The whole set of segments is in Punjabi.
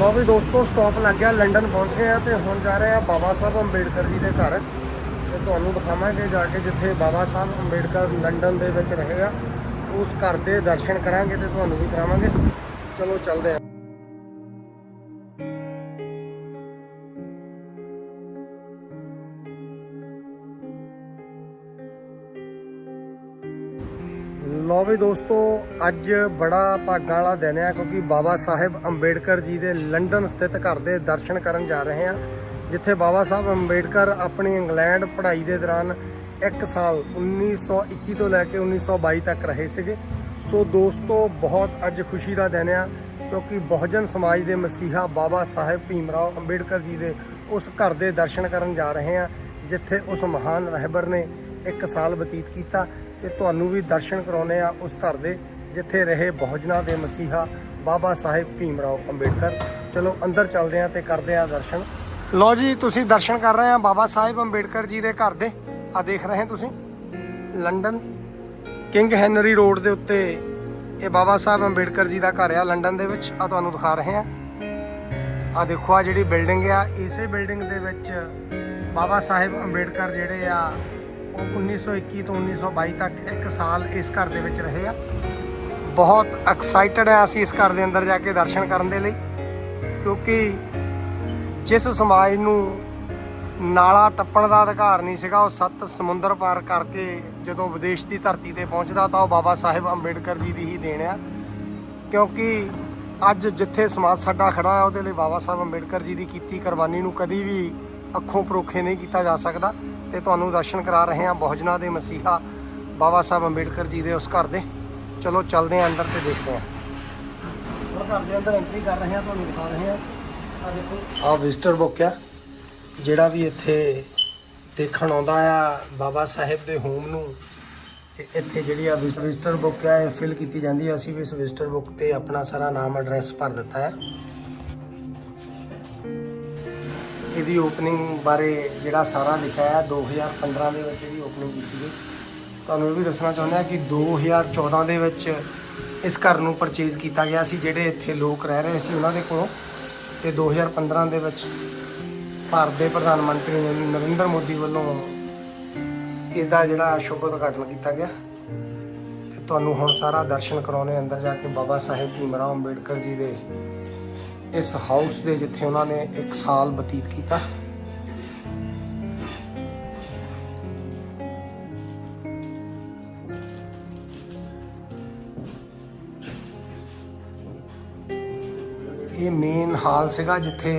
ਲੋ ਵੀ ਦੋਸਤੋ ਸਟਾਪ ਲੱਗ ਗਿਆ, ਲੰਡਨ ਪਹੁੰਚ ਗਏ ਆ ਤੇ ਹੁਣ ਜਾ ਰਹੇ ਆ ਬਾਬਾ ਸਾਹਿਬ ਅੰਬੇਡਕਰ ਜੀ ਦੇ ਘਰ। ਤੇ ਤੁਹਾਨੂੰ ਦਿਖਾਵਾਂਗੇ ਜਾ ਕੇ ਜਿੱਥੇ ਬਾਬਾ ਸਾਹਿਬ ਅੰਬੇਡਕਰ ਲੰਡਨ ਦੇ ਵਿੱਚ ਰਹੇਗਾ ਉਸ ਘਰ ਦੇ ਦਰਸ਼ਨ ਕਰਾਂਗੇ ਤੇ ਤੁਹਾਨੂੰ ਵੀ ਕਰਾਵਾਂਗੇ। ਚਲੋ, ਚੱਲਦੇ ਆ। ਲੋ ਵੀ ਦੋਸਤੋ, ਅੱਜ ਬੜਾ ਭਾਗਾਂ ਵਾਲਾ ਦਿਨ ਹੈ ਕਿਉਂਕਿ ਬਾਬਾ ਸਾਹਿਬ ਅੰਬੇਡਕਰ ਜੀ ਦੇ ਲੰਡਨ ਸਥਿਤ ਘਰ ਦੇ ਦਰਸ਼ਨ ਕਰਨ ਜਾ ਰਹੇ ਹਾਂ ਜਿੱਥੇ ਬਾਬਾ ਸਾਹਿਬ ਅੰਬੇਡਕਰ ਆਪਣੀ ਇੰਗਲੈਂਡ ਪੜ੍ਹਾਈ ਦੇ ਦੌਰਾਨ ਇੱਕ ਸਾਲ 1921 ਤੋਂ ਲੈ ਕੇ 1922 ਤੱਕ ਰਹੇ ਸੀਗੇ। ਸੋ ਦੋਸਤੋ, ਬਹੁਤ ਅੱਜ ਖੁਸ਼ੀ ਦਾ ਦਿਨ ਆ, ਕਿਉਂਕਿ ਬਹੁਜਨ ਸਮਾਜ ਦੇ ਮਸੀਹਾ ਬਾਬਾ ਸਾਹਿਬ ਭੀਮਰਾਓ ਅੰਬੇਡਕਰ ਜੀ ਦੇ ਉਸ ਘਰ ਦੇ ਦਰਸ਼ਨ ਕਰਨ ਜਾ ਰਹੇ ਹਾਂ ਜਿੱਥੇ ਉਸ ਮਹਾਨ ਰਹਿਬਰ ਨੇ ਇੱਕ ਸਾਲ ਬਤੀਤ ਕੀਤਾ। ਤੇ ਤੁਹਾਨੂੰ ਵੀ ਦਰਸ਼ਨ ਕਰਾਉਨੇ ਆ ਉਸ ਘਰ ਦੇ, ਜਿੱਥੇ ਰਹੇ ਬਹੁਜਨਾਂ ਦੇ ਮਸੀਹਾ ਬਾਬਾ ਸਾਹਿਬ ਭੀਮ ਰਾਓ ਅੰਬੇਡਕਰ। ਚਲੋ ਅੰਦਰ ਚੱਲਦੇ ਆ ਤੇ ਕਰਦੇ ਆ ਦਰਸ਼ਨ। ਲੋ ਜੀ, ਤੁਸੀਂ ਦਰਸ਼ਨ ਕਰ ਰਹੇ ਆ ਬਾਬਾ ਸਾਹਿਬ ਅੰਬੇਡਕਰ ਜੀ ਦੇ ਘਰ ਦੇ। ਆ ਦੇਖ ਰਹੇ ਤੁਸੀਂ। ਲੰਡਨ, ਕਿੰਗ ਹੈਨਰੀ ਰੋਡ ਦੇ ਉੱਤੇ ਇਹ ਬਾਬਾ ਸਾਹਿਬ ਅੰਬੇਡਕਰ ਜੀ ਦਾ ਘਰ ਆ ਲੰਡਨ ਦੇ ਵਿੱਚ। ਆ ਤੁਹਾਨੂੰ ਦਿਖਾ ਰਹੇ ਆ ਆ ਦੇਖੋ ਆ ਜਿਹੜੀ ਬਿਲਡਿੰਗ ਆ, ਇਸੇ ਬਿਲਡਿੰਗ ਦੇ ਵਿੱਚ ਬਾਬਾ ਸਾਹਿਬ ਅੰਬੇਡਕਰ ਜਿਹੜੇ ਆ ਉਹ 1921 ਤੋਂ 1922 ਤੱਕ ਇੱਕ ਸਾਲ ਇਸ ਘਰ ਦੇ ਵਿੱਚ ਰਹੇ ਆ। ਬਹੁਤ ਐਕਸਾਈਟਡ ਆ ਅਸੀਂ ਇਸ ਘਰ ਦੇ ਅੰਦਰ ਜਾ ਕੇ ਦਰਸ਼ਨ ਕਰਨ ਦੇ ਲਈ, ਕਿਉਂਕਿ ਜਿਸ ਸਮਾਜ ਨੂੰ ਨਾਲਾ ਟੱਪਣ ਦਾ ਅਧਿਕਾਰ ਨਹੀਂ ਸੀਗਾ, ਉਹ ਸੱਤ ਸਮੁੰਦਰ ਪਾਰ ਕਰਕੇ ਜਦੋਂ ਵਿਦੇਸ਼ ਦੀ ਧਰਤੀ ਤੇ ਪਹੁੰਚਦਾ ਤਾਂ ਉਹ ਬਾਬਾ ਸਾਹਿਬ ਅੰਬੇਡਕਰ ਜੀ ਦੀ ਹੀ ਦੇਣ ਆ। ਕਿਉਂਕਿ ਅੱਜ ਜਿੱਥੇ ਸਮਾਜ ਸਾਡਾ ਖੜਾ ਹੈ ਉਹਦੇ ਲਈ ਬਾਬਾ ਸਾਹਿਬ ਅੰਬੇਡਕਰ ਜੀ ਦੀ ਕੀਤੀ ਕੁਰਬਾਨੀ ਨੂੰ ਕਦੀ ਵੀ ਅੱਖੋਂ ਪਰੋਖੇ ਨਹੀਂ ਕੀਤਾ ਜਾ ਸਕਦਾ ਤੇ ਤੁਹਾਨੂੰ ਦਰਸ਼ਨ ਕਰਾ ਰਹੇ ਹਾਂ ਬਹੁਜਨਾ ਦੇ ਮਸੀਹਾ ਬਾਬਾ ਸਾਹਿਬ ਅੰਬੇਡਕਰ ਜੀ ਦੇ ਉਸ ਘਰ ਦੇ। ਚਲੋ ਚੱਲਦੇ ਹਾਂ ਅੰਦਰ ਤੇ ਦੇਖਦੇ ਹਾਂ। ਹੁਣ ਘਰ ਦੇ ਅੰਦਰ ਐਂਟਰੀ ਕਰ ਰਹੇ ਹਾਂ, ਤੁਹਾਨੂੰ ਦਿਖਾ ਰਹੇ ਹਾਂ। ਆ ਦੇਖੋ। ਆ ਵਿਜ਼ਟਰ ਬੁੱਕ ਆ, ਜਿਹੜਾ ਵੀ ਇੱਥੇ ਦੇਖਣ ਆਉਂਦਾ ਆ ਬਾਬਾ ਸਾਹਿਬ ਦੇ ਹੋਮ ਨੂੰ। ਇੱਥੇ ਜਿਹੜੀ ਆ ਵਿਜ਼ਟਰ ਬੁੱਕ ਆ, ਇਹ ਫਿਲ ਕੀਤੀ ਜਾਂਦੀ ਹੈ ਅਸੀਂ ਵੀ ਇਸ ਵਿਜ਼ਟਰ ਬੁੱਕ ਤੇ ਆਪਣਾ ਸਾਰਾ ਨਾਮ ਐਡਰੈਸ ਭਰ ਦਿੱਤਾ ਹੈ ਇਹਦੀ ਓਪਨਿੰਗ ਬਾਰੇ ਜਿਹੜਾ ਸਾਰਾ ਲਿਖਿਆ ਹੈ 2015 ਦੇ ਵਿੱਚ ਇਹਦੀ ਓਪਨਿੰਗ ਕੀਤੀ ਗਈ। ਤੁਹਾਨੂੰ ਇਹ ਵੀ ਦੱਸਣਾ ਚਾਹੁੰਦੇ ਹਾਂ ਕਿ 2014 ਦੇ ਵਿੱਚ ਇਸ ਘਰ ਨੂੰ ਪਰਚੇਜ਼ ਕੀਤਾ ਗਿਆ ਸੀ, ਜਿਹੜੇ ਇੱਥੇ ਲੋਕ ਰਹਿ ਰਹੇ ਸੀ ਉਹਨਾਂ ਦੇ ਕੋਲੋਂ। ਤੇ 2015 ਦੇ ਵਿੱਚ ਭਾਰਤ ਦੇ ਪ੍ਰਧਾਨ ਮੰਤਰੀ ਨਰਿੰਦਰ ਮੋਦੀ ਵੱਲੋਂ ਇਹਦਾ ਜਿਹੜਾ ਸ਼ੁਭ ਉਦਘਾਟਨ ਕੀਤਾ ਗਿਆ। ਤੇ ਤੁਹਾਨੂੰ ਹੁਣ ਸਾਰਾ ਦਰਸ਼ਨ ਕਰਾਉਣੇ ਅੰਦਰ ਜਾ ਕੇ ਬਾਬਾ ਸਾਹਿਬ ਭੀਮ ਰਾਓ ਅੰਬੇਡਕਰ ਜੀ ਦੇ ਇਸ ਹਾਊਸ ਦੇ ਜਿੱਥੇ ਉਹਨਾਂ ਨੇ 1 ਸਾਲ ਬਤੀਤ ਕੀਤਾ। ਇਹ ਮੇਨ ਹਾਲ ਸੀਗਾ ਜਿੱਥੇ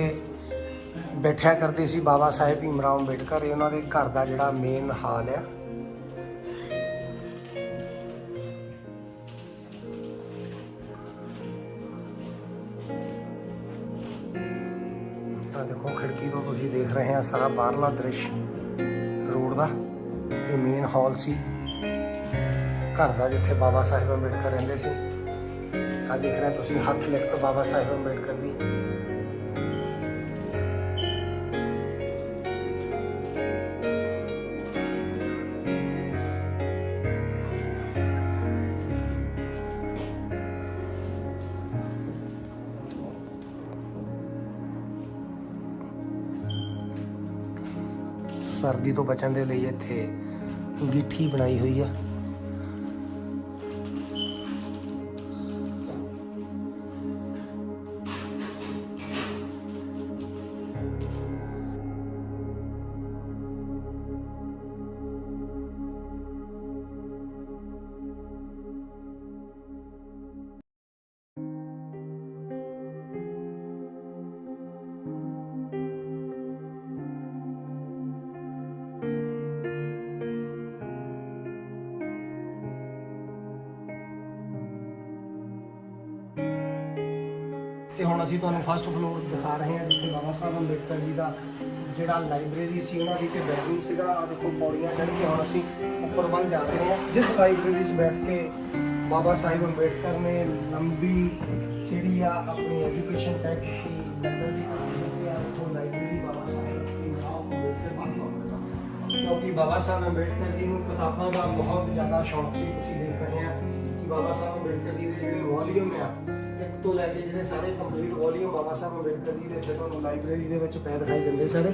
ਬੈਠਿਆ ਕਰਦੇ ਸੀ ਬਾਬਾ ਸਾਹਿਬ ਭੀਮ ਰਾਓ ਅੰਬੇਡਕਰ। ਇਹ ਉਹਨਾਂ ਦੇ ਘਰ ਦਾ ਜਿਹੜਾ ਮੇਨ ਹਾਲ ਆ। ਆ ਦੇਖੋ ਖਿੜਕੀ ਤੋਂ ਤੁਸੀਂ ਦੇਖ ਰਹੇ ਆ ਸਾਰਾ ਬਾਹਰਲਾ ਦ੍ਰਿਸ਼, ਰੋਡ ਦਾ, ਇਹ ਮੇਨ ਹਾਲ ਸੀ। ਘਰ ਦਾ ਜਿੱਥੇ ਬਾਬਾ ਸਾਹਿਬ ਅੰਬੇਡਕਰ ਰਹਿੰਦੇ ਸੀ। ਆ ਦੇਖ ਰਹੇ ਤੁਸੀਂ, ਹੱਥ ਲਿਖਤ ਬਾਬਾ ਸਾਹਿਬ ਅੰਬੇਡਕਰ ਦੀ। ਸਰਦੀ ਤੋਂ ਬਚਣ ਦੇ ਲਈ ਇੱਥੇ ਗਿੱਠੀ ਬਣਾਈ ਹੋਈ ਆ। ਤੇ ਹੁਣ ਅਸੀਂ ਤੁਹਾਨੂੰ ਫਸਟ ਫਲੋਰ ਦਿਖਾ ਰਹੇ ਹਾਂ, ਜਿੱਥੇ ਬਾਬਾ ਸਾਹਿਬ ਅੰਬੇਡਕਰ ਜੀ ਦਾ ਜਿਹੜਾ ਲਾਇਬ੍ਰੇਰੀ ਸੀ, ਉਹਨਾਂ ਦੀ ਤੇ ਬੈਡਰੂਮ ਸੀਗਾ। ਆ ਦੇਖੋ, ਪੌੜੀਆਂ ਚੜ੍ਹ ਕੇ ਹੁਣ ਅਸੀਂ ਉੱਪਰ ਵੱਲ ਜਾ ਰਹੇ ਹਾਂ। ਜਿਸ ਲਾਇਬ੍ਰੇਰੀ 'ਚ ਬੈਠ ਕੇ ਬਾਬਾ ਸਾਹਿਬ ਅੰਬੇਡਕਰ ਨੇ ਲੰਬੀ ਜਿਹੜੀ ਆ ਆਪਣੀ ਐਜੂਕੇਸ਼ਨ ਤੈਅ ਕੀਤੀ ਲੰਡਨ ਦੀ ਜਿਹੜੀ ਆ ਉਹ ਲਾਇਬ੍ਰੇਰੀ ਬਾਬਾ ਸਾਹਿਬ ਅੰਬੇਡਕਰ ਜੀ ਦੀ ਕਿਉਂਕਿ ਬਾਬਾ ਸਾਹਿਬ ਅੰਬੇਡਕਰ ਜੀ ਨੂੰ ਕਿਤਾਬਾਂ ਦਾ ਬਹੁਤ ਜ਼ਿਆਦਾ ਸ਼ੌਂਕ ਸੀ। ਤੁਸੀਂ ਦੇਖ ਰਹੇ ਆ ਕਿ ਬਾਬਾ ਸਾਹਿਬ ਅੰਬੇਡਕਰ ਜੀ ਦੇ ਜਿਹੜੇ ਵੋਲੀਅਮ ਆ ਤੋਂ ਲੈ ਕੇ ਜਿਹੜੇ ਸਾਰੇ ਕੰਪਲੀਟ ਵੋਲੀਅਮ ਬਾਬਾ ਸਾਹਿਬ ਅੰਬੇਡਕਰ ਜੀ ਦੇ ਇੱਥੇ ਤੁਹਾਨੂੰ ਲਾਇਬ੍ਰੇਰੀ ਦੇ ਵਿੱਚ ਪੈ ਦਿਖਾਈ ਦਿੰਦੇ ਸਾਰੇ।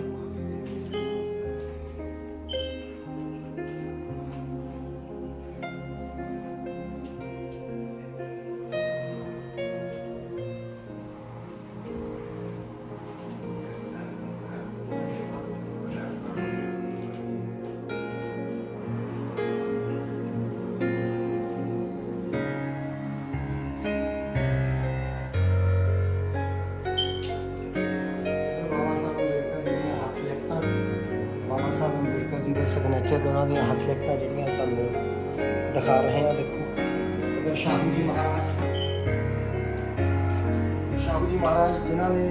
ਬਾਬਾ ਸਾਹਿਬ ਅੰਬੇਡਕਰ ਜੀ ਦੇ ਸਿਗਨੇਚਰ ਉਹਨਾਂ ਦੀਆਂ ਹੱਥ ਲਿਖਤਾਂ ਜਿਹੜੀਆਂ ਤੁਹਾਨੂੰ ਦਿਖਾ ਰਹੇ ਹਾਂ, ਦੇਖੋ। ਇਧਰ ਸ਼ਾਹੂ ਜੀ ਮਹਾਰਾਜ। ਸ਼ਾਹੂ ਜੀ ਮਹਾਰਾਜ, ਜਿਨ੍ਹਾਂ ਨੇ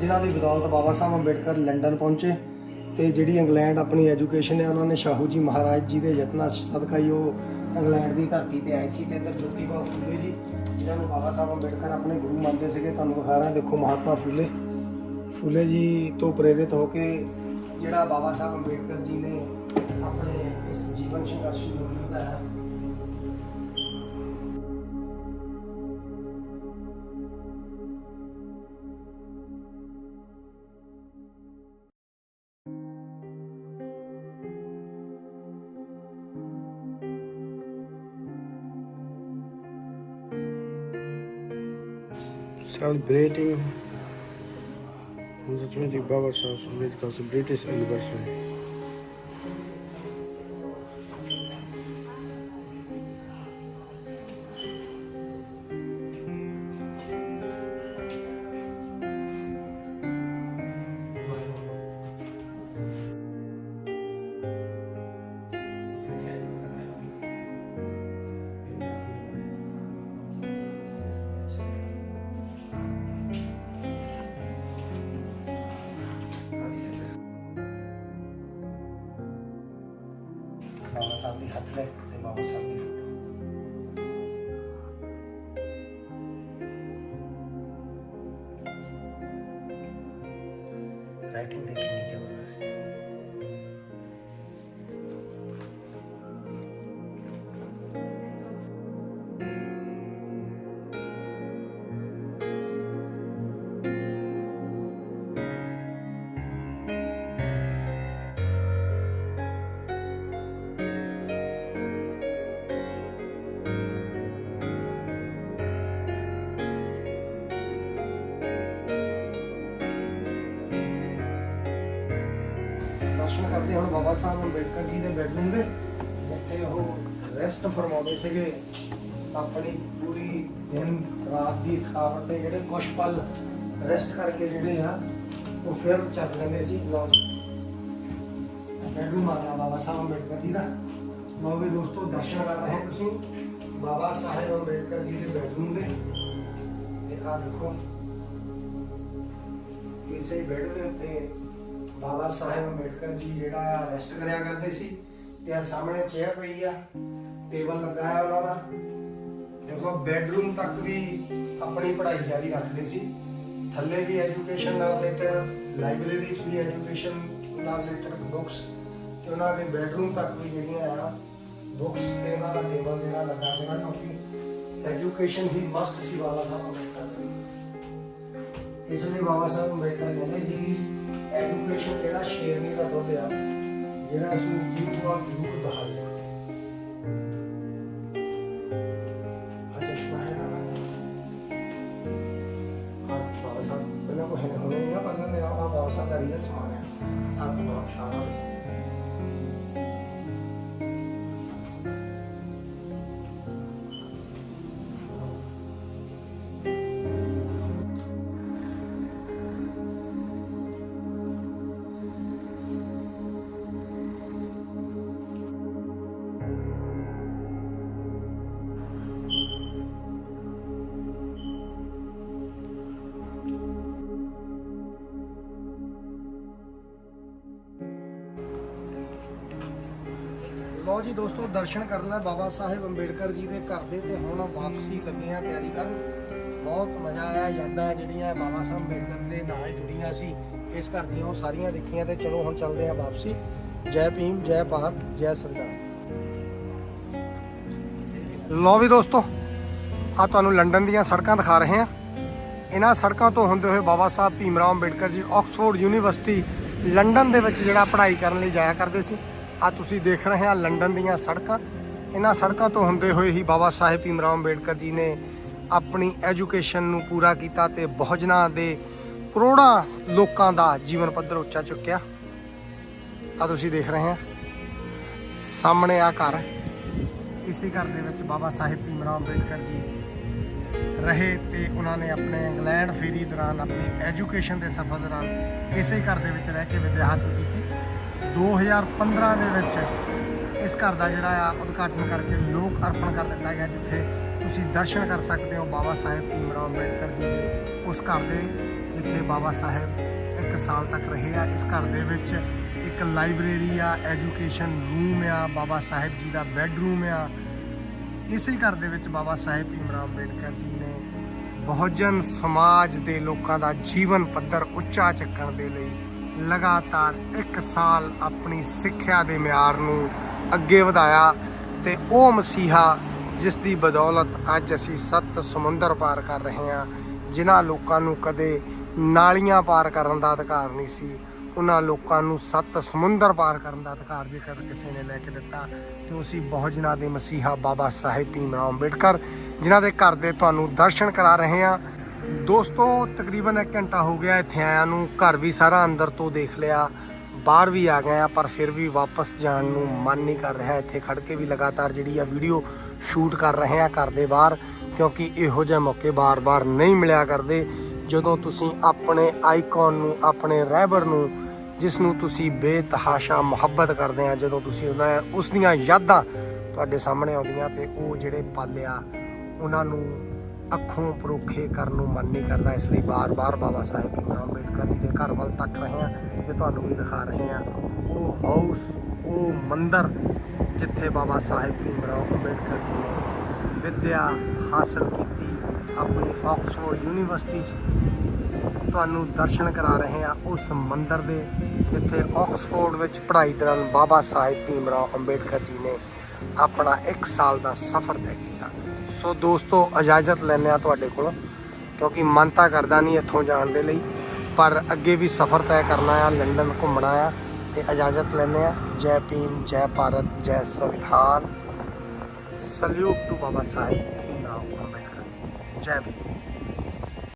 ਜਿਨ੍ਹਾਂ ਦੀ ਬਦੌਲਤ ਬਾਬਾ ਸਾਹਿਬ ਅੰਬੇਡਕਰ ਲੰਡਨ ਪਹੁੰਚੇ ਤੇ ਜਿਹੜੀ ਇੰਗਲੈਂਡ ਆਪਣੀ ਐਜੂਕੇਸ਼ਨ ਹੈ, ਉਹਨਾਂ ਨੇ ਸ਼ਾਹੂ ਜੀ ਮਹਾਰਾਜ ਜੀ ਦੇ ਯਤਨਾਂ ਸਦਕਾ ਹੀ ਉਹ ਇੰਗਲੈਂਡ ਦੀ ਧਰਤੀ ਤੇ ਆਏ ਸੀ ਤੇ ਇਧਰ ਜੋਤੀਬਾ ਫੂਲੇ ਜੀ, ਜਿਨ੍ਹਾਂ ਨੂੰ ਬਾਬਾ ਸਾਹਿਬ ਅੰਬੇਡਕਰ ਆਪਣੇ ਗੁਰੂ ਮੰਨਦੇ ਸੀਗੇ, ਤੁਹਾਨੂੰ ਵਿਖਾ ਰਿਹਾ, ਦੇਖੋ ਮਹਾਤਮਾ ਫੂਲੇ। ਫੁਲੇ ਜੀ ਤੋਂ ਪ੍ਰੇਰਿਤ ਹੋ ਕੇ ਜਿਹੜਾ ਬਾਬਾ ਸਾਹਿਬ ਅੰਬੇਡਕਰ ਜੀ ਨੇ ਆਪਣੇ ਇਸ ਜੀਵਨ ਸੰਘਰਸ਼ ਨੂੰ ਕੀਤਾ ਹੈ celebrating Trinity Baba saw which caused British embarrassment. ਲੈ ਤੇ ਬਾਬਾ ਸਾਹਿਬ ਦੀ ਫੋਟੋ ਰਾਈਟਿੰਗ ਦੇਖੀ ਨਹੀਂ ਜ਼ਬਰਦਸਤ ਦਰਸ਼ਨ ਹੁਣ ਬਾਬਾ ਸਾਹਿਬ ਅੰਬੇਡਕਰ ਜੀ ਦੇ ਬੈਡਰੂਮ ਦੇ ਜਿੱਥੇ ਉਹ ਰੈਸਟ ਫਰਮਾਉਂਦੇ ਸੀਗੇ ਆਪਣੀ ਪੂਰੀ ਦਿਨ ਰਾਤ ਦੀ ਥਕਾਵਟ ਤੇ ਜਿਹੜੇ ਕੁਛ ਪਲ ਰੈਸਟ ਕਰਕੇ ਜਿਹੜੇ ਆ, ਉਹ ਫਿਰ ਚੱਲ ਲੈਂਦੇ ਸੀ, ਲਓ। ਬੈਡਰੂਮ ਆ ਗਿਆ ਬਾਬਾ ਸਾਹਿਬ ਅੰਬੇਡਕਰ ਜੀ ਦਾ। ਲਓ ਵੀ ਦੋਸਤੋ, ਦਰਸ਼ਨ ਕਰ ਰਹੇ ਤੁਸੀਂ। ਬਾਬਾ ਸਾਹਿਬ ਅੰਬੇਡਕਰ ਜੀ ਦੇ ਬੈਡਰੂਮ ਦੇ। ਤੇ ਦੇਖੋ, ਇਸੇ ਬੈੱਡ ਦੇ ਉੱਤੇ ਬਾਬਾ ਸਾਹਿਬ ਅੰਬੇਡਕਰ ਜੀ ਜਿਹੜਾ ਆ ਰੈਸਟ ਕਰਿਆ ਕਰਦੇ ਸੀ ਤੇ ਆ ਸਾਹਮਣੇ ਚੇਅਰ ਪਈ ਆ ਟੇਬਲ ਲੱਗਾ ਹੈ ਉਹਨਾਂ ਦਾ। ਦੇਖੋ ਬੈੱਡਰੂਮ ਤੱਕ ਵੀ ਆਪਣੀ ਪੜ੍ਹਾਈ ਜਾਰੀ ਰੱਖਦੇ ਸੀ। ਥੱਲੇ ਵੀ ਐਜੂਕੇਸ਼ਨ ਨਾਲ ਰਿਲੇਟਡ ਲਾਇਬ੍ਰੇਰੀ 'ਚ ਵੀ ਐਜੂਕੇਸ਼ਨ ਨਾਲ ਰਿਲੇਟਡ ਬੁੱਕਸ ਤੇ ਉਹਨਾਂ ਦੇ ਬੈੱਡਰੂਮ ਤੱਕ ਵੀ ਜਿਹੜੀਆਂ ਆ ਬੁੱਕਸ ਤੇ ਉਹਨਾਂ ਦਾ ਟੇਬਲ ਜਿਹੜਾ ਲੱਗਾ ਸੀਗਾ ਕਿਉਂਕਿ ਐਜੂਕੇਸ਼ਨ ਹੀ ਮਸਟ ਸੀ ਬਾਬਾ ਸਾਹਿਬ ਇਸ ਲਈ ਬਾਬਾ ਸਾਹਿਬ ਅੰਬੇਡਕਰ ਕਹਿੰਦੇ ਸੀ ਕਿ ਐਜੂਕੇਸ਼ਨ ਜਿਹੜਾ ਸ਼ੇਰਨੀ ਦਾ ਦੁੱਧ ਆ, ਜਿਹੜਾ ਇਸ ਨੂੰ ਜੀਵ ਤੋਂ ਜ਼ਰੂਰ ਦਹਾੜਿਆ ਲਓ ਜੀ ਦੋਸਤੋ, ਦਰਸ਼ਨ ਕਰ ਲੈ ਬਾਬਾ ਸਾਹਿਬ ਅੰਬੇਡਕਰ ਜੀ ਦੇ ਘਰ ਦੇ ਤੇ ਹੁਣ ਵਾਪਸੀ ਲੱਗੇ ਆ ਤਿਆਰੀ ਕਰਨ। ਬਹੁਤ ਮਜ਼ਾ ਆਇਆ, ਯਾਦਾਂ ਜਿਹੜੀਆਂ ਬਾਬਾ ਸਾਹਿਬ ਅੰਬੇਡਕਰ ਦੇ ਨਾਲ ਜੁੜੀਆਂ ਸੀ, ਇਸ ਘਰ ਦੀਆਂ ਉਹ ਸਾਰੀਆਂ ਦੇਖੀਆਂ ਤੇ ਚਲੋ ਹੁਣ ਚੱਲਦੇ ਆ ਵਾਪਸੀ। ਜੈ ਭੀਮ, ਜੈ ਭਾਰਤ, ਜੈ ਸੰਵਿਧਾਨ। ਲੋ ਵੀ ਦੋਸਤੋ ਆ ਤੁਹਾਨੂੰ ਲੰਡਨ ਦੀਆਂ ਸੜਕਾਂ ਦਿਖਾ ਰਹੇ ਹਾਂ। ਇਹਨਾਂ ਸੜਕਾਂ ਤੋਂ ਹੁੰਦੇ ਹੋਏ ਬਾਬਾ ਸਾਹਿਬ Bhim Bhimrao Ambedkar ji Oxford university London ਦੇ ਵਿੱਚ ਜਿਹੜਾ ਪੜ੍ਹਾਈ ਕਰਨ ਲਈ ਜਾਇਆ ਕਰਦੇ ਸੀ। ਆ ਤੁਸੀਂ ਦੇਖ ਰਹੇ ਆ ਲੰਡਨ ਦੀਆਂ ਸੜਕਾਂ। ਇਹਨਾਂ ਸੜਕਾਂ ਤੋਂ ਹੁੰਦੇ ਹੋਏ ਹੀ ਬਾਬਾ ਸਾਹਿਬ ਭੀਮਰਾਓ ਅੰਬੇਡਕਰ ਜੀ ਨੇ ਆਪਣੀ ਐਜੂਕੇਸ਼ਨ ਨੂੰ ਪੂਰਾ ਕੀਤਾ ਤੇ ਬਹੁਜਨਾਂ ਦੇ ਕਰੋੜਾਂ ਲੋਕਾਂ ਦਾ ਜੀਵਨ ਪੱਧਰ ਉੱਚਾ ਚੁੱਕਿਆ। ਆ ਤੁਸੀਂ ਦੇਖ ਰਹੇ ਆ। ਸਾਹਮਣੇ ਆ ਘਰ। ਇਸੇ ਘਰ ਦੇ ਵਿੱਚ ਬਾਬਾ ਸਾਹਿਬ ਭੀਮਰਾਓ ਅੰਬੇਡਕਰ ਜੀ ਰਹੇ ਤੇ ਉਹਨਾਂ ਨੇ ਆਪਣੇ ਇੰਗਲੈਂਡ ਫੇਰੀ ਦੌਰਾਨ ਆਪਣੀ ਐਜੂਕੇਸ਼ਨ ਦੇ ਸਫ਼ਰ ਦੌਰਾਨ ਇਸੇ ਘਰ ਦੇ ਵਿੱਚ ਰਹਿ ਕੇ ਵਿੱਦਿਆ ਹਾਸਲ ਕੀਤੀ। 2015 ਦੇ ਵਿੱਚ ਇਸ ਘਰ ਦਾ ਜਿਹੜਾ ਆ ਉਦਘਾਟਨ ਕਰਕੇ ਲੋਕ ਅਰਪਣ ਕਰ ਦਿੱਤਾ ਗਿਆ, ਜਿੱਥੇ ਤੁਸੀਂ ਦਰਸ਼ਨ ਕਰ ਸਕਦੇ ਹੋ ਬਾਬਾ ਸਾਹਿਬ ਭੀਮਰਾਓ ਅੰਬੇਡਕਰ ਜੀ ਦੇ ਉਸ ਘਰ ਦੇ, ਜਿੱਥੇ ਬਾਬਾ ਸਾਹਿਬ ਇੱਕ ਸਾਲ ਤੱਕ ਰਹੇ ਆ। ਇਸ ਘਰ ਦੇ ਵਿੱਚ ਇੱਕ ਲਾਇਬ੍ਰੇਰੀ ਆ, ਐਜੂਕੇਸ਼ਨ ਰੂਮ ਆ, ਬਾਬਾ ਸਾਹਿਬ ਜੀ ਦਾ ਬੈੱਡਰੂਮ ਆ। ਇਸੇ ਘਰ ਦੇ ਵਿੱਚ ਬਾਬਾ ਸਾਹਿਬ ਭੀਮਰਾਓ ਅੰਬੇਡਕਰ ਜੀ ਨੇ ਬਹੁਜਨ ਸਮਾਜ ਦੇ ਲੋਕਾਂ ਦਾ ਜੀਵਨ ਪੱਧਰ ਉੱਚਾ ਚੱਕਣ ਦੇ ਲਈ ਲਗਾਤਾਰ 1 ਸਾਲ ਆਪਣੀ ਸਿੱਖਿਆ ਦੇ ਮਿਆਰ ਨੂੰ ਅੱਗੇ ਵਧਾਇਆ ਤੇ ਉਹ ਮਸੀਹਾ ਜਿਸ ਦੀ ਬਦੌਲਤ ਅੱਜ ਅਸੀਂ ਸੱਤ ਸਮੁੰਦਰ ਪਾਰ ਕਰ ਰਹੇ ਹਾਂ, ਜਿਨ੍ਹਾਂ ਲੋਕਾਂ ਨੂੰ ਕਦੇ ਨਾਲੀਆਂ ਪਾਰ ਕਰਨ ਦਾ ਅਧਿਕਾਰ ਨਹੀਂ ਸੀ, ਉਹਨਾਂ ਲੋਕਾਂ ਨੂੰ ਸੱਤ ਸਮੁੰਦਰ ਪਾਰ ਕਰਨ ਦਾ ਅਧਿਕਾਰ ਜੇਕਰ ਕਿਸੇ ਨੇ ਲੈ ਕੇ ਦਿੱਤਾ, ਤੇ ਉਹ ਸੀ ਬਹੁਜਨਾਂ ਦੇ ਮਸੀਹਾ ਬਾਬਾ ਸਾਹਿਬ ਭੀਮ ਭੀਮਰਾਓ ਅੰਬੇਡਕਰ, ਜਿਨ੍ਹਾਂ ਦੇ ਘਰ ਦੇ ਤੁਹਾਨੂੰ ਦਰਸ਼ਨ ਕਰਾ ਰਹੇ ਹਾਂ। ਦੋਸਤੋ, ਤਕਰੀਬਨ 1 ਘੰਟਾ ਹੋ ਗਿਆ, ਇੱਥੇ ਆਇਆ ਨੂੰ। ਘਰ ਵੀ ਸਾਰਾ ਅੰਦਰ ਤੋਂ ਦੇਖ ਲਿਆ। ਬਾਹਰ ਵੀ ਆ ਗਏ ਆ, ਪਰ ਫਿਰ ਵੀ ਵਾਪਸ ਜਾਣ ਨੂੰ ਮਨ ਨਹੀਂ ਕਰ ਰਿਹਾ। ਇੱਥੇ ਖੜ ਕੇ ਵੀ ਲਗਾਤਾਰ ਜਿਹੜੀ ਆ ਵੀਡੀਓ ਸ਼ੂਟ ਕਰ ਰਹੇ ਆ ਘਰ ਦੇ ਬਾਹਰ, ਕਿਉਂਕਿ ਇਹੋ ਜਿਹੇ ਮੌਕੇ ਬਾਰ-ਬਾਰ ਨਹੀਂ ਮਿਲਿਆ ਕਰਦੇ। ਜਦੋਂ ਤੁਸੀਂ ਆਪਣੇ ਆਈਕਨ ਨੂੰ, ਆਪਣੇ ਰਹਿਬਰ ਨੂੰ, ਜਿਸ ਨੂੰ ਤੁਸੀਂ ਬੇਤਹਾਸ਼ਾ ਮੁਹੱਬਤ ਕਰਦੇ ਆ, ਜਦੋਂ ਤੁਸੀਂ ਉਹਨਾਂ, ਉਸ ਦੀਆਂ ਯਾਦਾਂ ਤੁਹਾਡੇ ਸਾਹਮਣੇ ਆਉਂਦੀਆਂ ਤੇ ਉਹ ਜਿਹੜੇ ਪਾਲਿਆ, ਉਹਨਾਂ ਨੂੰ ਅੱਖੋਂ ਪਰੋਖੇ ਕਰਨ ਨੂੰ ਮਨ ਨਹੀਂ ਕਰਦਾ, ਇਸ ਲਈ ਬਾਰ-ਬਾਰ ਬਾਬਾ ਸਾਹਿਬ ਭੀਮਰਾਓ ਅੰਬੇਡਕਰ ਜੀ ਦੇ ਘਰ ਵੱਲ ਤੱਕ ਰਹੇ ਆ ਤੇ ਤੁਹਾਨੂੰ ਵੀ ਦਿਖਾ ਰਹੇ ਆ ਉਹ ਹਾਊਸ, ਉਹ ਮੰਦਰ ਜਿੱਥੇ ਬਾਬਾ ਸਾਹਿਬ ਭੀਮਰਾਓ ਅੰਬੇਡਕਰ ਜੀ ਨੇ ਵਿੱਦਿਆ ਹਾਸਲ ਕੀਤੀ, ਆਪਣੀ ਆਕਸਫੋਰਡ ਯੂਨੀਵਰਸਿਟੀ 'ਚ ਤੁਹਾਨੂੰ ਦਰਸ਼ਨ ਕਰਾ ਰਹੇ ਆ ਉਸ ਮੰਦਰ ਦੇ, ਜਿੱਥੇ ਆਕਸਫੋਰਡ ਵਿੱਚ ਪੜ੍ਹਾਈ ਦੌਰਾਨ ਬਾਬਾ ਸਾਹਿਬ ਭੀਮਰਾਓ ਅੰਬੇਡਕਰ ਜੀ ਨੇ ਆਪਣਾ 1 ਸਾਲ ਦਾ ਸਫ਼ਰ ਤੈਅ ਕੀਤਾ। ਸੋ ਦੋਸਤੋ, ਇਜਾਜ਼ਤ ਲੈਂਦੇ ਆ ਤੁਹਾਡੇ ਕੋਲ, ਕਿਉਂਕਿ ਮਨ ਤਾਂ ਕਰਦਾ ਨਹੀਂ ਇੱਥੋਂ ਜਾਣ ਦੇ ਲਈ। ਪਰ ਅੱਗੇ ਵੀ ਸਫ਼ਰ ਤੈਅ ਕਰਨਾ ਆ, ਲੰਡਨ ਘੁੰਮਣਾ ਆ, ਤੇ ਇਜਾਜ਼ਤ ਲੈਂਦੇ ਆ ਜੈ ਭੀਮ, ਜੈ ਭਾਰਤ, ਜੈ ਸੰਵਿਧਾਨ। ਸਲੂਟ ਟੂ ਬਾਬਾ ਸਾਹਿਬ ਭੀਮਰਾਓ ਅੰਬੇਡਕਰ ਜੈ ਭੀਮ।